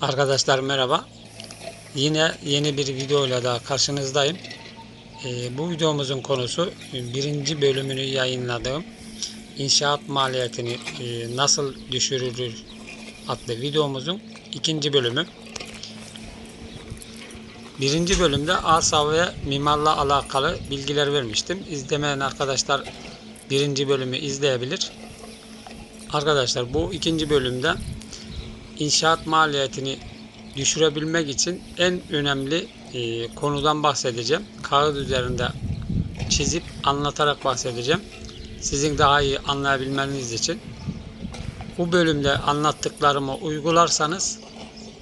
Arkadaşlar merhaba. Yine yeni bir videoyla daha karşınızdayım. Ee, bu videomuzun konusu birinci bölümünü yayınladığım inşaat maliyetini e, nasıl düşürülür adlı videomuzun ikinci bölümü. Birinci bölümde arsa ve mimarla alakalı bilgiler vermiştim. İzlemeyen arkadaşlar birinci bölümü izleyebilir. Arkadaşlar bu ikinci bölümde inşaat maliyetini düşürebilmek için en önemli e, konudan bahsedeceğim. Kağıt üzerinde çizip anlatarak bahsedeceğim. Sizin daha iyi anlayabilmeniz için. Bu bölümde anlattıklarımı uygularsanız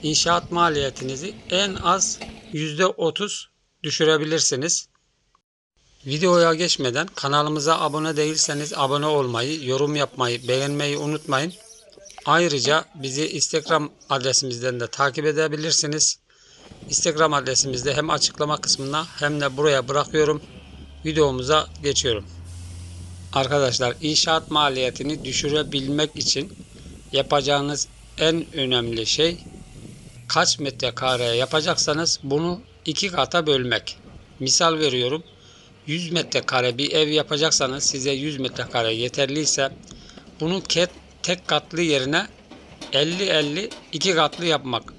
inşaat maliyetinizi en az %30 düşürebilirsiniz. Videoya geçmeden kanalımıza abone değilseniz abone olmayı, yorum yapmayı, beğenmeyi unutmayın. Ayrıca bizi Instagram adresimizden de takip edebilirsiniz. Instagram adresimizde hem açıklama kısmına hem de buraya bırakıyorum. Videomuza geçiyorum. Arkadaşlar inşaat maliyetini düşürebilmek için yapacağınız en önemli şey kaç metrekare yapacaksanız bunu iki kata bölmek. Misal veriyorum 100 metrekare bir ev yapacaksanız size 100 metrekare yeterliyse bunu ket tek katlı yerine 50-50 iki katlı yapmak.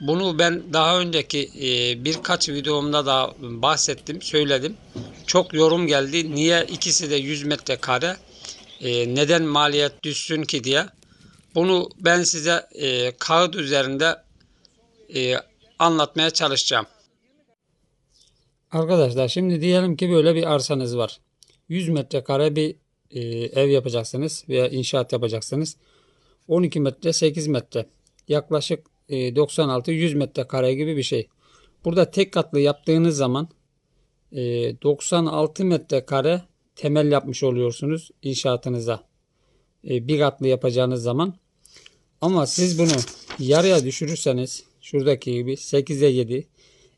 Bunu ben daha önceki e, birkaç videomda da bahsettim, söyledim. Çok yorum geldi. Niye ikisi de 100 metrekare? E, neden maliyet düşsün ki diye. Bunu ben size e, kağıt üzerinde anlatmaya çalışacağım. Arkadaşlar şimdi diyelim ki böyle bir arsanız var. 100 metrekare bir e, ev yapacaksınız veya inşaat yapacaksınız. 12 metre 8 metre yaklaşık e, 96-100 metrekare gibi bir şey. Burada tek katlı yaptığınız zaman e, 96 metrekare temel yapmış oluyorsunuz inşaatınıza. E, bir katlı yapacağınız zaman. Ama siz bunu yarıya düşürürseniz şuradaki gibi 8'e 7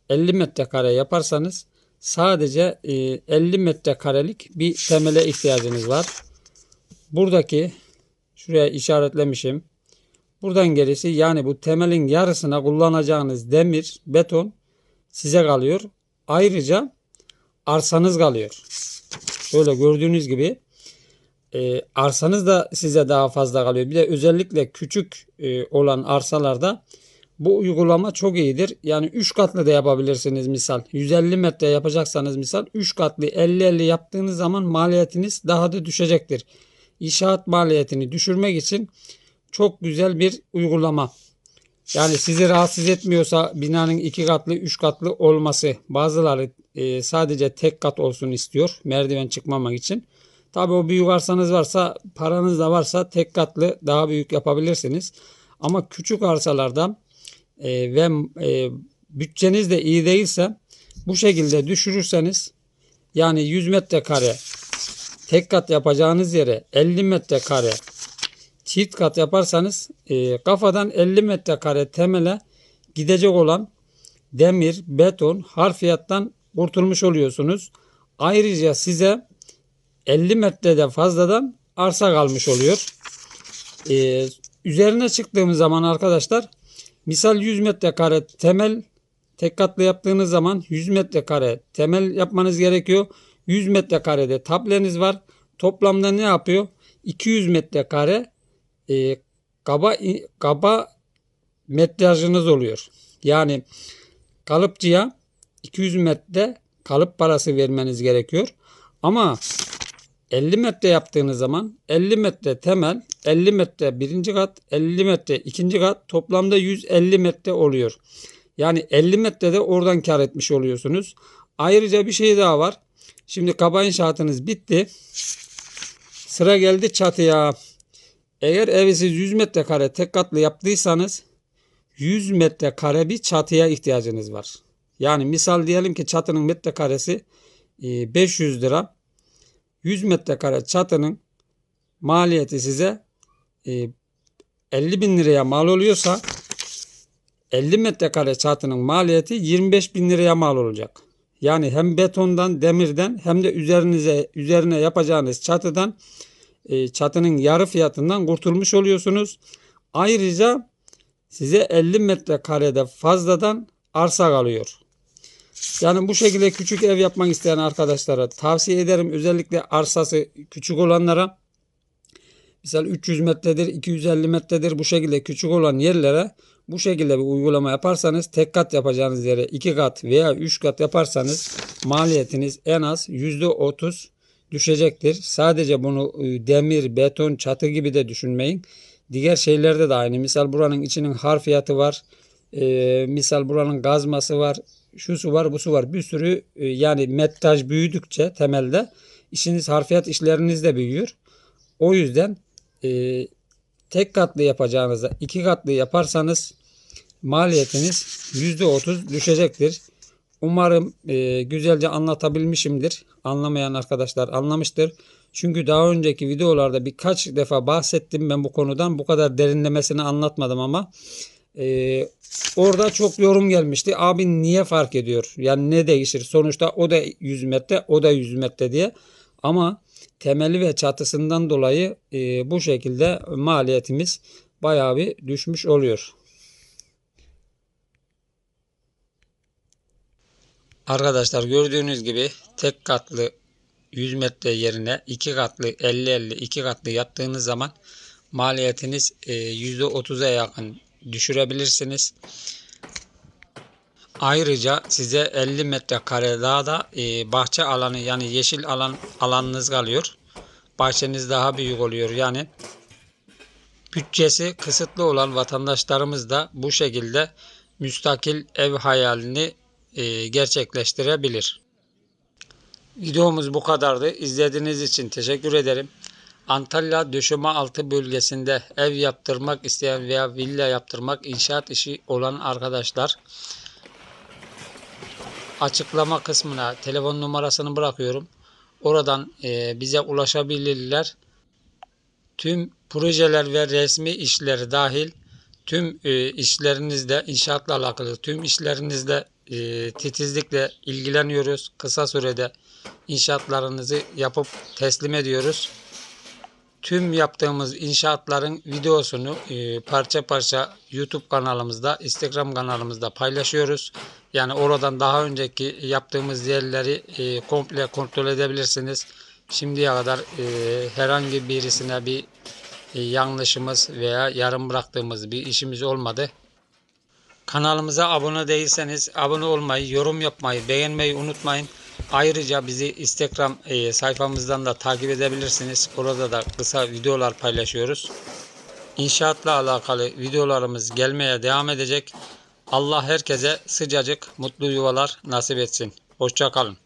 50 metrekare yaparsanız sadece 50 metrekarelik bir temele ihtiyacınız var. Buradaki şuraya işaretlemişim. Buradan gerisi yani bu temelin yarısına kullanacağınız demir, beton size kalıyor. Ayrıca arsanız kalıyor. Şöyle gördüğünüz gibi e, arsanız da size daha fazla kalıyor. Bir de özellikle küçük e, olan arsalarda bu uygulama çok iyidir. Yani 3 katlı da yapabilirsiniz misal. 150 metre yapacaksanız misal 3 katlı 50-50 yaptığınız zaman maliyetiniz daha da düşecektir. İnşaat maliyetini düşürmek için çok güzel bir uygulama. Yani sizi rahatsız etmiyorsa binanın 2 katlı 3 katlı olması bazıları e, sadece tek kat olsun istiyor merdiven çıkmamak için. Tabi o büyük arsanız varsa paranız da varsa tek katlı daha büyük yapabilirsiniz. Ama küçük arsalarda e, ve e, bütçeniz de iyi değilse bu şekilde düşürürseniz yani 100 metrekare tek kat yapacağınız yere 50 metrekare çift kat yaparsanız e, kafadan 50 metrekare temele gidecek olan demir, beton, harfiyattan kurtulmuş oluyorsunuz. Ayrıca size 50 metrede fazladan arsa kalmış oluyor. Ee, üzerine çıktığımız zaman arkadaşlar Misal 100 metrekare temel tek katlı yaptığınız zaman 100 metrekare temel yapmanız gerekiyor. 100 metrekarede tableniz var. Toplamda ne yapıyor? 200 metrekare e, kaba, kaba metrajınız oluyor. Yani kalıpçıya 200 metre kalıp parası vermeniz gerekiyor. Ama 50 metre yaptığınız zaman 50 metre temel, 50 metre birinci kat, 50 metre ikinci kat toplamda 150 metre oluyor. Yani 50 metrede oradan kar etmiş oluyorsunuz. Ayrıca bir şey daha var. Şimdi kaba inşaatınız bitti. Sıra geldi çatıya. Eğer evi siz 100 metrekare tek katlı yaptıysanız 100 metrekare bir çatıya ihtiyacınız var. Yani misal diyelim ki çatının metrekaresi 500 lira. 100 metrekare çatının maliyeti size e, 50 bin liraya mal oluyorsa 50 metrekare çatının maliyeti 25 bin liraya mal olacak. Yani hem betondan, demirden hem de üzerinize üzerine yapacağınız çatıdan e, çatının yarı fiyatından kurtulmuş oluyorsunuz. Ayrıca size 50 metrekarede fazladan arsa kalıyor. Yani bu şekilde küçük ev yapmak isteyen arkadaşlara tavsiye ederim. Özellikle arsası küçük olanlara Misal 300 metredir, 250 metredir bu şekilde küçük olan yerlere bu şekilde bir uygulama yaparsanız tek kat yapacağınız yere 2 kat veya 3 kat yaparsanız maliyetiniz en az %30 düşecektir. Sadece bunu e, demir, beton, çatı gibi de düşünmeyin. Diğer şeylerde de aynı. Misal buranın içinin harfiyatı var. E, misal buranın gazması var. Şu su var, bu su var. Bir sürü e, yani metraj büyüdükçe temelde işiniz harfiyat işleriniz de büyüyor. O yüzden e, tek katlı yapacağınızda iki katlı yaparsanız maliyetiniz %30 düşecektir. Umarım e, güzelce anlatabilmişimdir. Anlamayan arkadaşlar anlamıştır. Çünkü daha önceki videolarda birkaç defa bahsettim ben bu konudan. Bu kadar derinlemesine anlatmadım ama e, orada çok yorum gelmişti. Abi niye fark ediyor? Yani ne değişir? Sonuçta o da 100 metre, o da 100 metre diye. Ama temeli ve çatısından dolayı e, bu şekilde maliyetimiz bayağı bir düşmüş oluyor. Arkadaşlar gördüğünüz gibi tek katlı 100 metre yerine iki katlı 50-50 iki katlı yaptığınız zaman maliyetiniz e, %30'a yakın düşürebilirsiniz. Ayrıca size 50 metrekare daha da e, bahçe alanı yani yeşil alan alanınız kalıyor. Bahçeniz daha büyük oluyor. Yani bütçesi kısıtlı olan vatandaşlarımız da bu şekilde müstakil ev hayalini e, gerçekleştirebilir. Videomuz bu kadardı. İzlediğiniz için teşekkür ederim. Antalya Döşeme Altı bölgesinde ev yaptırmak isteyen veya villa yaptırmak inşaat işi olan arkadaşlar açıklama kısmına telefon numarasını bırakıyorum. Oradan e, bize ulaşabilirler. Tüm projeler ve resmi işleri dahil tüm e, işlerinizde inşaatla alakalı tüm işlerinizde e, titizlikle ilgileniyoruz. Kısa sürede inşaatlarınızı yapıp teslim ediyoruz. Tüm yaptığımız inşaatların videosunu e, parça parça YouTube kanalımızda, Instagram kanalımızda paylaşıyoruz. Yani oradan daha önceki yaptığımız yerleri e, komple kontrol edebilirsiniz. Şimdiye kadar e, herhangi birisine bir yanlışımız veya yarım bıraktığımız bir işimiz olmadı. Kanalımıza abone değilseniz abone olmayı, yorum yapmayı, beğenmeyi unutmayın. Ayrıca bizi Instagram e, sayfamızdan da takip edebilirsiniz. Orada da kısa videolar paylaşıyoruz. İnşaatla alakalı videolarımız gelmeye devam edecek. Allah herkese sıcacık mutlu yuvalar nasip etsin. Hoşçakalın.